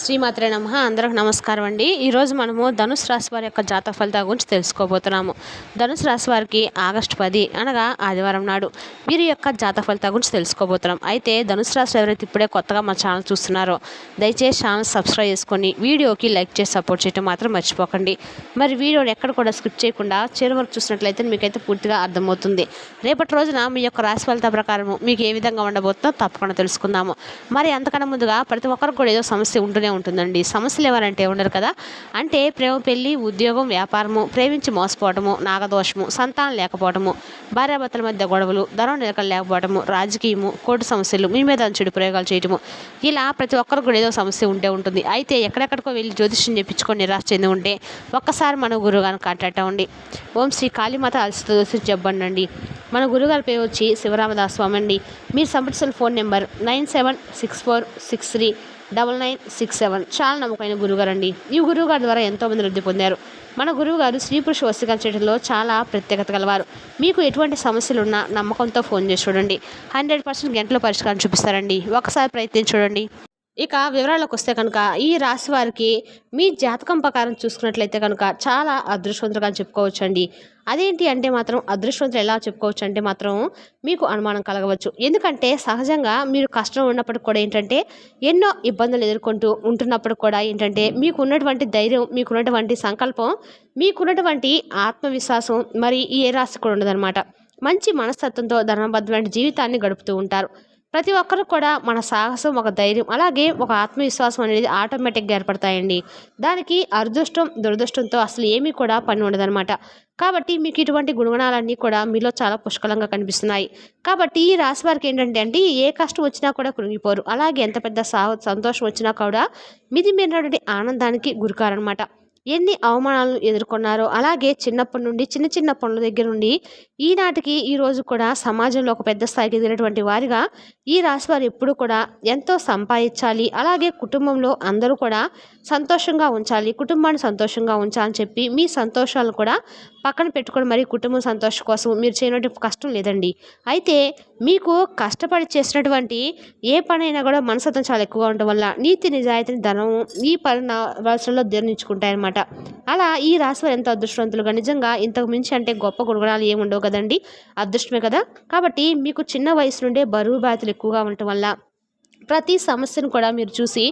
శ్రీమాత్రే నమ. అందరికి నమస్కారం అండి. ఈరోజు మనము ధనుసు రాశి వారి యొక్క జాతక ఫలితాల గురించి తెలుసుకోబోతున్నాము. ధనుసు రాశి వారికి ఆగస్టు పది అనగా ఆదివారం నాడు వీరి యొక్క జాతక ఫలితాల గురించి తెలుసుకోబోతున్నాం. అయితే ధనుసు రాశి ఎవరైతే ఇప్పుడే కొత్తగా మా ఛానల్ చూస్తున్నారో దయచేసి ఛానల్ సబ్స్క్రైబ్ చేసుకొని వీడియోకి లైక్ చేసి సపోర్ట్ చేయడం మాత్రం మర్చిపోకండి. మరి వీడియోని ఎక్కడ కూడా స్కిప్ చేయకుండా చివరి వరకు చూసినట్లయితే మీకైతే పూర్తిగా అర్థమవుతుంది. రేపటి రోజున మీ యొక్క రాశి ఫలిత ప్రకారం మీకు ఏ విధంగా ఉండబోతుందో తప్పకుండా తెలుసుకుందాము. మరి అంతకన్నా ముందుగా ప్రతి ఒక్కరికి కూడా ఏదో సమస్య ఉంటూనే ఉంటుందండి. సమస్యలు ఎవరంటే ఉండరు కదా. అంటే ప్రేమ పెళ్ళి ఉద్యోగం వ్యాపారము ప్రేమించి మోసపోవటము నాగదోషము సంతానం లేకపోవటము భార్యాభర్తల మధ్య గొడవలు ధనం నిలకలు లేకపోవటము రాజకీయము కోర్టు సమస్యలు మీ మీద చెడు ప్రయోగాలు చేయటము. ఇలా ప్రతి ఒక్కరికి కూడా ఏదో సమస్య ఉంటే ఉంటుంది. అయితే ఎక్కడెక్కడికో వెళ్ళి జ్యోతిష్యం చెప్పించుకొని నిరాశ చెంది ఉంటే ఒక్కసారి మన గురువుగారిని కాంటాక్ట్ అవ్వండి. ఓం శ్రీ కాళీమాత అలసి చెప్పండి మన గురుగారి పేరు వచ్చి శివరామదాస్ స్వామి అండి. మీరు సంప్రదించిన phone number nine seven six four six three double nine six seven చాలా నమ్మకమైన గురువుగారు అండి ఈ గురువుగారి ద్వారా ఎంతోమంది వృద్ధి పొందారు. మన గురువుగారు స్త్రీ పురుష వస్తుగా చేయడంలో చాలా ప్రత్యేకత గలవారు. మీకు ఎటువంటి సమస్యలు ఉన్నా నమ్మకంతో ఫోన్ చేసి చూడండి. హండ్రెడ్ పర్సెంట్ గంటలో పరిష్కారం చూపిస్తారండి. ఒకసారి ప్రయత్నించి చూడండి. ఇక వివరాలకు వస్తే కనుక ఈ రాశి వారికి మీ జాతకం ప్రకారం చూసుకున్నట్లయితే కనుక చాలా అదృష్టవంతులుగా చెప్పుకోవచ్చు అండి అదేంటి అంటే మాత్రం అదృష్టవంతులు ఎలా చెప్పుకోవచ్చు అంటే మాత్రం మీకు అనుమానం కలగవచ్చు. ఎందుకంటే సహజంగా మీరు కష్టం ఉన్నప్పటికి కూడా ఏంటంటే ఎన్నో ఇబ్బందులు ఎదుర్కొంటూ ఉంటున్నప్పుడు కూడా ఏంటంటే మీకు ఉన్నటువంటి ధైర్యం మీకున్నటువంటి సంకల్పం మీకున్నటువంటి ఆత్మవిశ్వాసం మరి ఏ రాశి కూడా ఉండదన్నమాట. మంచి మనస్తత్వంతో ధర్మబద్ధమైన జీవితాన్ని గడుపుతూ ఉంటారు. ప్రతి ఒక్కరు కూడా మన సాహసం ఒక ధైర్యం అలాగే ఒక ఆత్మవిశ్వాసం అనేది ఆటోమేటిక్గా ఏర్పడతాయండి. దానికి అదృష్టం దురదృష్టంతో అసలు ఏమీ కూడా పని ఉండదన్నమాట. కాబట్టి మీకు ఇటువంటి గుణగణాలన్నీ కూడా మీలో చాలా పుష్కలంగా కనిపిస్తున్నాయి. కాబట్టి ఈ రాశి వారికి ఏంటంటే అండి ఏ కష్టం వచ్చినా కూడా కృంగిపోరు. అలాగే ఎంత పెద్ద సా సంతోషం వచ్చినా కూడా మిది మీరినటువంటి ఆనందానికి గురికారనమాట ఎన్ని అవమానాలను ఎదుర్కొన్నారో అలాగే చిన్నప్పటి నుండి చిన్న చిన్న పనుల దగ్గర నుండి ఈనాటికి ఈ రోజు కూడా సమాజంలో ఒక పెద్ద స్థాయికి ఎదిగినటువంటి వారిగా ఈ రాశివారు ఎప్పుడు కూడా ఎంతో సంపాదించాలి. అలాగే కుటుంబంలో అందరూ కూడా సంతోషంగా ఉంచాలి. కుటుంబాన్ని సంతోషంగా ఉంచాలని చెప్పి మీ సంతోషాలను కూడా పక్కన పెట్టుకొని మరి కుటుంబం సంతోషం కోసం మీరు చేయనటువంటి కష్టం లేదండి. అయితే మీకు కష్టపడి చేసినటువంటి ఏ పనైనా కూడా మనసత్వం చాలా ఎక్కువగా ఉండటం వల్ల నీతి నిజాయితీని ధనం ఈ పని వరుసలో అనమాట అలా ఈ రాశి వారు ఎంతో అదృష్టవంతులుగా నిజంగా ఇంతకు మించి అంటే గొప్ప గుణగణాలు ఏముండవు కదండి? అదృష్టమే కదా? కాబట్టి మీకు చిన్న వయసు నుండే బరువు బాధ్యతలు ఎక్కువగా ఉండటం వల్ల ప్రతి సమస్యను కూడా మీరు చూసి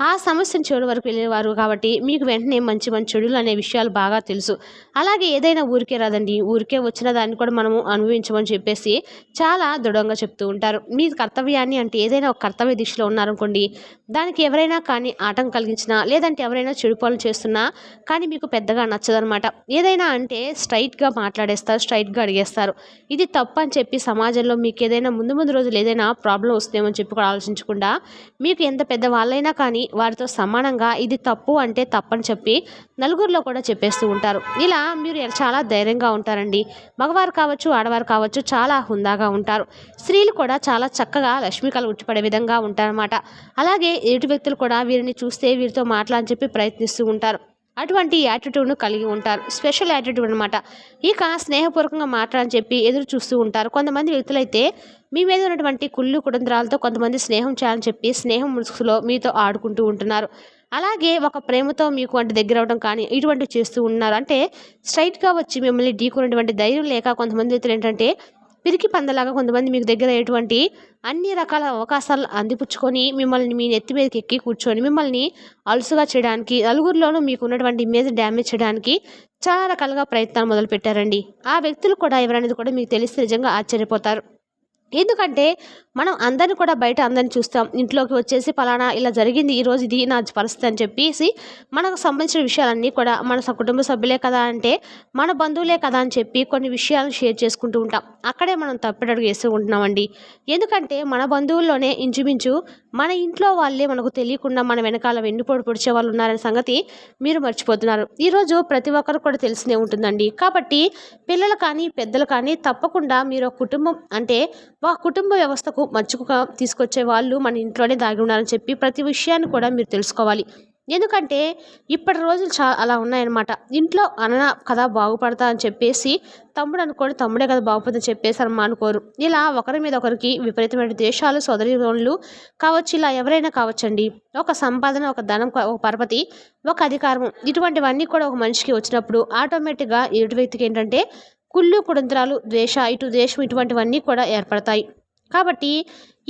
ఆ సమస్యను చెడు వరకు వెళ్ళేవారు కాబట్టి మీకు వెంటనే మంచి మంచి చెడులు అనే విషయాలు బాగా తెలుసు. అలాగే ఏదైనా ఊరికే రాదండి. ఊరికే వచ్చిన దాన్ని కూడా మనము అనుభవించమని చెప్పేసి చాలా దృఢంగా చెప్తూ ఉంటారు. మీ కర్తవ్యాన్ని అంటే ఏదైనా ఒక కర్తవ్య దిశలో ఉన్నారనుకోండి దానికి ఎవరైనా కానీ ఆటం కలిగించినా లేదంటే ఎవరైనా చెడు పనులు చేస్తున్నా కానీ మీకు పెద్దగా నచ్చదనమాట ఏదైనా అంటే స్ట్రైట్గా మాట్లాడేస్తారు స్ట్రైట్గా అడిగేస్తారు. ఇది తప్పు అని చెప్పి సమాజంలో మీకు ఏదైనా ముందు ముందు రోజులు ఏదైనా ప్రాబ్లం వస్తుందేమో చెప్పి కూడా ఆలోచించకుండా మీకు ఎంత పెద్ద వాళ్ళైనా కానీ వారితో సమానంగా ఇది తప్పు అంటే తప్పని చెప్పి నలుగురిలో కూడా చెప్పేస్తూ ఉంటారు. ఇలా మీరు చాలా ధైర్యంగా ఉంటారండి. మగవారు కావచ్చు ఆడవారు కావచ్చు చాలా హుందాగా ఉంటారు. స్త్రీలు కూడా చాలా చక్కగా లక్ష్మీ కళ ఉట్టిపడే విధంగా ఉంటారన్నమాట. అలాగే ఎదుటి వ్యక్తులు కూడా వీరిని చూస్తే వీరితో మాట్లాడని చెప్పి ప్రయత్నిస్తూ ఉంటారు. అటువంటి యాటిట్యూడ్ను కలిగి ఉంటారు. స్పెషల్ యాటిట్యూడ్ అనమాట ఇక స్నేహపూర్వకంగా మాట్లాడని చెప్పి ఎదురు చూస్తూ ఉంటారు. కొంతమంది వ్యక్తులైతే మీ మీద ఉన్నటువంటి కుళ్ళు కుటుంబరాలతో కొంతమంది స్నేహం చేయాలని చెప్పి స్నేహం ముసుగులో మీతో ఆడుకుంటూ ఉంటున్నారు. అలాగే ఒక ప్రేమతో మీకు అంటే దగ్గర అవడం కానీ ఇటువంటి చేస్తూ ఉన్నారు. అంటే స్ట్రైట్గా వచ్చి మిమ్మల్ని ఢీకొనేటువంటి ధైర్యం లేక కొంతమంది వ్యక్తులు ఏంటంటే పిరికి పందలాగా కొంతమంది మీకు దగ్గర అయ్యేటువంటి అన్ని రకాల అవకాశాలు అందిపుచ్చుకొని మిమ్మల్ని మీ నెత్తి మీదకి ఎక్కి కూర్చొని మిమ్మల్ని అలుసుగా చేయడానికి నలుగురిలోనూ మీకు ఉన్నటువంటి ఇమేజ్ డ్యామేజ్ చేయడానికి చాలా రకాలుగా ప్రయత్నాలు మొదలు పెట్టారండి ఆ వ్యక్తులు కూడా ఎవరనేది కూడా మీకు తెలిస్తే నిజంగా ఆశ్చర్యపోతారు. ఎందుకంటే మనం అందరిని కూడా బయట అందరిని చూస్తాం. ఇంట్లోకి వచ్చేసి పలానా ఇలా జరిగింది ఈరోజు ఇది నా పరిస్థితి అని చెప్పేసి మనకు సంబంధించిన విషయాలన్నీ కూడా మన కుటుంబ సభ్యులే కదా అంటే మన బంధువులే కదా అని చెప్పి కొన్ని విషయాలను షేర్ చేసుకుంటూ ఉంటాం. అక్కడే మనం తప్పిడడుగు వేస్తూ ఉంటున్నామండి. ఎందుకంటే మన బంధువుల్లోనే ఇంచుమించు మన ఇంట్లో వాళ్ళే మనకు తెలియకుండా మన వెనకాల వెన్నుపోటు పొడిచే వాళ్ళు ఉన్నారనే సంగతి మీరు మర్చిపోతున్నారు. ఈరోజు ప్రతి ఒక్కరు కూడా తెలిసినే ఉంటుందండి. కాబట్టి పిల్లలు కానీ పెద్దలు కానీ తప్పకుండా మీరు ఒక కుటుంబం అంటే మా కుటుంబ వ్యవస్థకు మచ్చుకుగా తీసుకొచ్చే వాళ్ళు మన ఇంట్లోనే దాగి ఉన్నారని చెప్పి ప్రతి విషయాన్ని కూడా మీరు తెలుసుకోవాలి. ఎందుకంటే ఇప్పటి రోజులు చా అలా ఉన్నాయన్నమాట. ఇంట్లో అన్న కదా బాగుపడతా అని చెప్పేసి తమ్ముడు అనుకోని తమ్ముడే కదా బాగుపడుతుందని చెప్పేసి అమ్మ అనుకోరు. ఇలా ఒకరి మీద ఒకరికి విపరీతమైన దేశాలు సోదరిలు కావచ్చు ఇలా ఎవరైనా కావచ్చండి. ఒక సంపాదన ఒక ధనం ఒక పరపతి ఒక అధికారం ఇటువంటివన్నీ కూడా ఒక మనిషికి వచ్చినప్పుడు ఆటోమేటిక్గా ఎటు వ్యక్తికి ఏంటంటే కుళ్ళు కుడంత్రాలు ద్వేష ఇటు ద్వేషం ఇటువంటివన్నీ కూడా ఏర్పడతాయి. కాబట్టి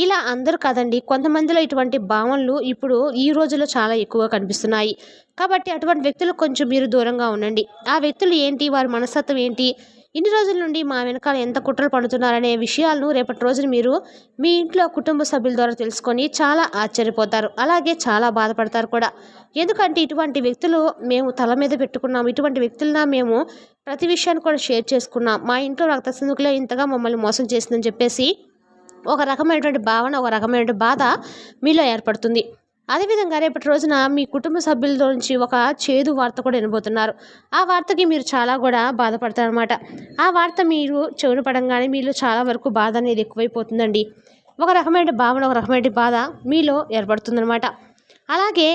ఇలా అందరూ కాదండి కొంతమందిలో ఇటువంటి భావనలు ఇప్పుడు ఈ రోజుల్లో చాలా ఎక్కువగా కనిపిస్తున్నాయి. కాబట్టి అటువంటి వ్యక్తులు కొంచెం మీరు దూరంగా ఉండండి. ఆ వ్యక్తులు ఏంటి వారి మనస్తత్వం ఏంటి ఇన్ని రోజుల నుండి మా వెనకాల ఎంత కుట్రలు పడుతున్నారనే విషయాలను రేపటి రోజున మీరు మీ ఇంట్లో కుటుంబ సభ్యుల ద్వారా తెలుసుకొని చాలా ఆశ్చర్యపోతారు. అలాగే చాలా బాధపడతారు కూడా. ఎందుకంటే ఇటువంటి వ్యక్తులు మేము తల మీద పెట్టుకున్నాం ఇటువంటి వ్యక్తులన మేము ప్రతి విషయాన్ని కూడా షేర్ చేసుకున్నాం. మా ఇంట్లో రక్త సందుకులే ఇంతగా మమ్మల్ని మోసం చేసిందని చెప్పేసి ఒక రకమైనటువంటి భావన ఒక రకమైనటువంటి బాధ మీలో ఏర్పడుతుంది. అదేవిధంగా రేపటి రోజున మీ కుటుంబ సభ్యులతో నుంచి ఒక చేదు వార్త కూడా వినబోతున్నారు. ఆ వార్తకి మీరు చాలా కూడా బాధపడతారనమాట ఆ వార్త మీరు చెవులు పడంగానే మీలో చాలా వరకు బాధ అనేది ఎక్కువైపోతుందండి. ఒక రకమైన భావన ఒక రకమైన బాధ మీలో ఏర్పడుతుందనమాట అలాగే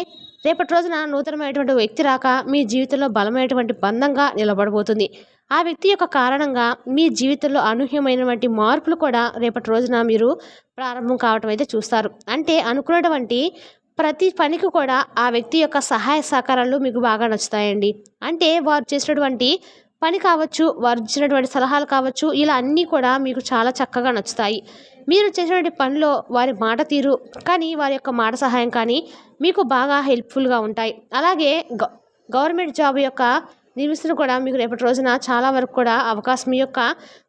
రేపటి రోజున నూతనమైనటువంటి వ్యక్తి రాక మీ జీవితంలో బలమైనటువంటి బంధంగా నిలబడబోతుంది. ఆ వ్యక్తి యొక్క కారణంగా మీ జీవితంలో అనూహ్యమైనటువంటి మార్పులు కూడా రేపటి రోజున మీరు ప్రారంభం కావటం అయితే చూస్తారు. అంటే అనుకున్నటువంటి ప్రతి పనికి కూడా ఆ వ్యక్తి యొక్క సహాయ సహకారాలు మీకు బాగా నచ్చుతాయండి. అంటే వారు చేసినటువంటి పని కావచ్చు వారు ఇచ్చినటువంటి సలహాలు కావచ్చు ఇలా అన్నీ కూడా మీకు చాలా చక్కగా నచ్చుతాయి. మీరు చేసినటువంటి పనిలో వారి మాట తీరు కానీ వారి యొక్క మాట సహాయం కానీ మీకు బాగా హెల్ప్ఫుల్గా ఉంటాయి. అలాగే గవర్నమెంట్ జాబ్ యొక్క నిర్మిస్తున్న కూడా మీకు రేపటి రోజున చాలా వరకు కూడా అవకాశం మీ యొక్క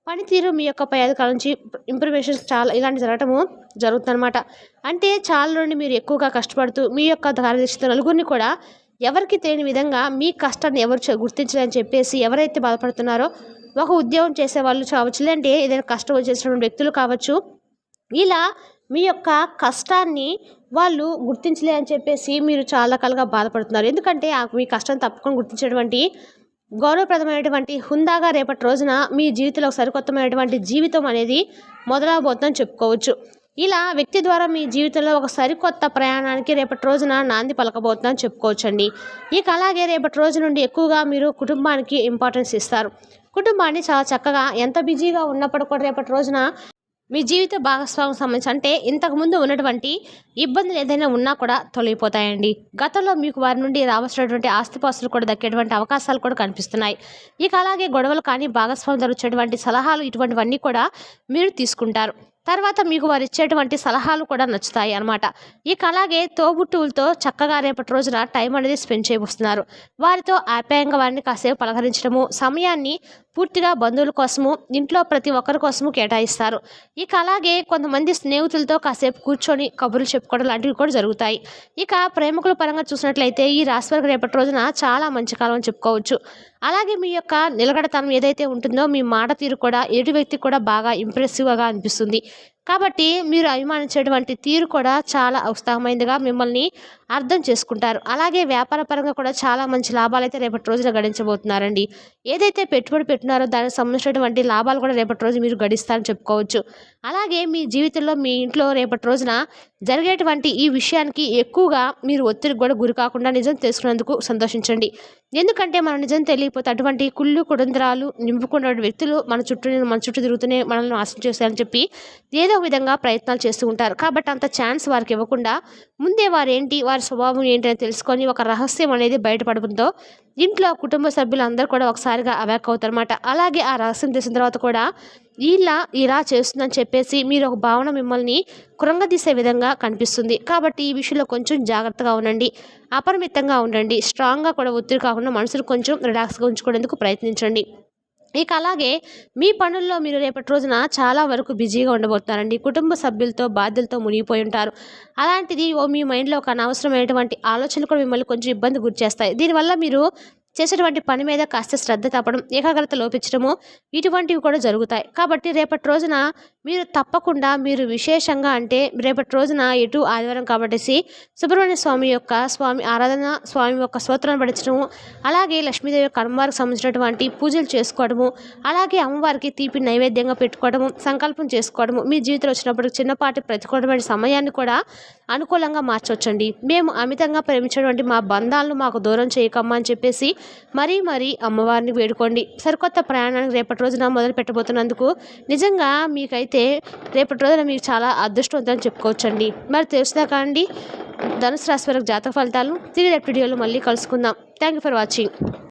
పనితీరు మీ యొక్క పై అధికారుల నుంచి ఇంప్రూవేషన్స్ చాలా ఇలాంటి జరగటము జరుగుతుందన్నమాట. అంటే చాలా నుండి మీరు ఎక్కువగా కష్టపడుతూ మీ యొక్క కార్యదర్శితో నలుగురిని కూడా ఎవరికి తెలియని విధంగా మీ కష్టాన్ని ఎవరు గుర్తించలేని చెప్పేసి ఎవరైతే బాధపడుతున్నారో ఒక ఉద్యోగం చేసే వాళ్ళు కావచ్చు లేదంటే ఏదైనా కష్టం వచ్చేసినటువంటి వ్యక్తులు కావచ్చు ఇలా మీ యొక్క కష్టాన్ని వాళ్ళు గుర్తించలే అని చెప్పేసి మీరు చాలా రకాలుగా బాధపడుతున్నారు. ఎందుకంటే మీ కష్టం తప్పకుండా గుర్తించేటువంటి గౌరవప్రదమైనటువంటి హుందాగా రేపటి రోజున మీ జీవితంలో సరికొత్తమైనటువంటి జీవితం అనేది మొదలవబోతుందని చెప్పుకోవచ్చు. ఇలా వ్యక్తి ద్వారా మీ జీవితంలో ఒక సరికొత్త ప్రయాణానికి రేపటి రోజున నాంది పలకబోతుందని చెప్పుకోవచ్చండి. ఇక అలాగే రేపటి రోజు నుండి ఎక్కువగా మీరు కుటుంబానికి ఇంపార్టెన్స్ ఇస్తారు. కుటుంబాన్ని చాలా చక్కగా ఎంత బిజీగా ఉన్నప్పుడు కూడా రేపటి రోజున మీ జీవిత భాగస్వామి సంబంధించి అంటే ఇంతకుముందు ఉన్నటువంటి ఇబ్బందులు ఏదైనా ఉన్నా కూడా తొలగిపోతాయండి. గతంలో మీకు వారి నుండి రావాల్సినటువంటి ఆస్తిపాస్తులు కూడా దక్కేటువంటి అవకాశాలు కూడా కనిపిస్తున్నాయి. ఇక అలాగే గొడవలు కానీ భాగస్వామి దొరికేటువంటి సలహాలు ఇటువంటివన్నీ కూడా మీరు తీసుకుంటారు. తర్వాత మీకు వారు ఇచ్చేటువంటి సలహాలు కూడా నచ్చుతాయి అనమాట ఇక అలాగే తోబుట్టువులతో చక్కగా రేపటి రోజున టైం అనేది స్పెండ్ చేయబోతున్నారు. వారితో ఆప్యాయంగా వారిని కాసేపు పలకరించడము సమయాన్ని పూర్తిగా బంధువుల కోసము ఇంట్లో ప్రతి ఒక్కరి కోసము కేటాయిస్తారు. ఇక అలాగే కొంతమంది స్నేహితులతో కాసేపు కూర్చొని కబుర్లు చెప్పుకోవడం లాంటివి కూడా జరుగుతాయి. ఇక ప్రేమికుల పరంగా చూసినట్లయితే ఈ రాశి రేపటి రోజున చాలా మంచి కాలం అని చెప్పుకోవచ్చు. అలాగే మీ యొక్క నిలకడతనం ఏదైతే ఉంటుందో మీ మాట తీరు కూడా ఎటు వ్యక్తి కూడా బాగా ఇంప్రెసివ్గా అనిపిస్తుంది. కాబట్టి మీరు అభిమానించేటువంటి తీరు కూడా చాలా ఉత్సాహమైనదిగా మిమ్మల్ని అర్థం చేసుకుంటారు. అలాగే వ్యాపార పరంగా కూడా చాలా మంచి లాభాలు అయితే రేపటి రోజున గడించబోతున్నారండి. ఏదైతే పెట్టుబడి పెట్టినారో దానికి సంబంధించినటువంటి లాభాలు కూడా రేపటి రోజు మీరు గడిస్తారని చెప్పుకోవచ్చు. అలాగే మీ జీవితంలో మీ ఇంట్లో రేపటి రోజున జరిగేటువంటి ఈ విషయానికి ఎక్కువగా మీరు ఒత్తిడికి కూడా గురి కాకుండా నిజం తెలుసుకున్నందుకు సంతోషించండి. ఎందుకంటే మనం నిజం తెలియకపోతే అటువంటి కుళ్ళు కుడంద్రాలు నింపుకున్న వ్యక్తులు మన చుట్టూ మన చుట్టూ తిరుగుతూనే మనల్ని నాశనం చేస్తారని చెప్పి ఏదో విధంగా ప్రయత్నాలు చేస్తూ ఉంటారు. కాబట్టి అంత ఛాన్స్ వారికి ఇవ్వకుండా ముందే వారేంటి వారి స్వభావం ఏంటి అని తెలుసుకొని ఒక రహస్యం అనేది బయటపడడంతో ఇంట్లో కుటుంబ సభ్యులు అందరూ కూడా ఒకసారిగా అవాక్ అవుతారన్నమాట. అలాగే ఆ రహస్యం తెలిసిన తర్వాత కూడా ఇలా ఇలా చేస్తుందని చెప్పేసి మీరు ఒక భావన మిమ్మల్ని కృంగదీసే విధంగా కనిపిస్తుంది. కాబట్టి ఈ విషయంలో కొంచెం జాగ్రత్తగా ఉండండి. అపరిమితంగా ఉండండి. స్ట్రాంగ్గా కూడా ఒత్తిడి కాకుండా మనసును కొంచెం రిలాక్స్గా ఉంచుకునేందుకు ప్రయత్నించండి. ఇక అలాగే మీ పనుల్లో మీరు రేపటి రోజున చాలా వరకు బిజీగా ఉండబోతున్నారండి. కుటుంబ సభ్యులతో బాధ్యతలతో మునిగిపోయి ఉంటారు. అలాంటిది ఓ మీ మైండ్లో ఒక అనవసరమైనటువంటి ఆలోచనలు కూడా మిమ్మల్ని కొంచెం ఇబ్బంది గురిచేస్తాయి. దీనివల్ల మీరు చేసేటువంటి పని మీద కాస్త శ్రద్ధ తప్పడం ఏకాగ్రత లోపించడము ఇటువంటివి కూడా జరుగుతాయి. కాబట్టి రేపటి రోజున మీరు తప్పకుండా మీరు విశేషంగా అంటే రేపటి రోజున ఎటు ఆదివారం కాబట్టి సుబ్రహ్మణ్య స్వామి యొక్క స్వామి ఆరాధన స్వామి యొక్క స్తోత్రాన్ని పడించడము అలాగే లక్ష్మీదేవి యొక్క అమ్మవారికి సంబంధించినటువంటి పూజలు చేసుకోవడము అలాగే అమ్మవారికి తీపి నైవేద్యంగా పెట్టుకోవడము సంకల్పం చేసుకోవడము మీ జీవితంలో వచ్చినప్పుడు చిన్నపాటి ప్రతికూలమైన సమయాన్ని కూడా అనుకూలంగా మార్చవచ్చండి. మేము అమితంగా ప్రేమించినటువంటి మా బంధాలను మాకు దూరం చేయకమ్మా అని చెప్పేసి మరీ మరీ అమ్మవారిని వేడుకోండి. సరికొత్త ప్రయాణానికి రేపటి రోజున మొదలు పెట్టబోతున్నందుకు నిజంగా మీకైతే రేపటి రోజున మీకు చాలా అదృష్టవంతం చెప్పుకోవచ్చండి. మరి తెలుసుదాకా అండి ధనుసు రాశి వరకు జాతక ఫలితాలు తిరిగి రేపు వీడియోలో మళ్ళీ కలుసుకుందాం. Thank you for watching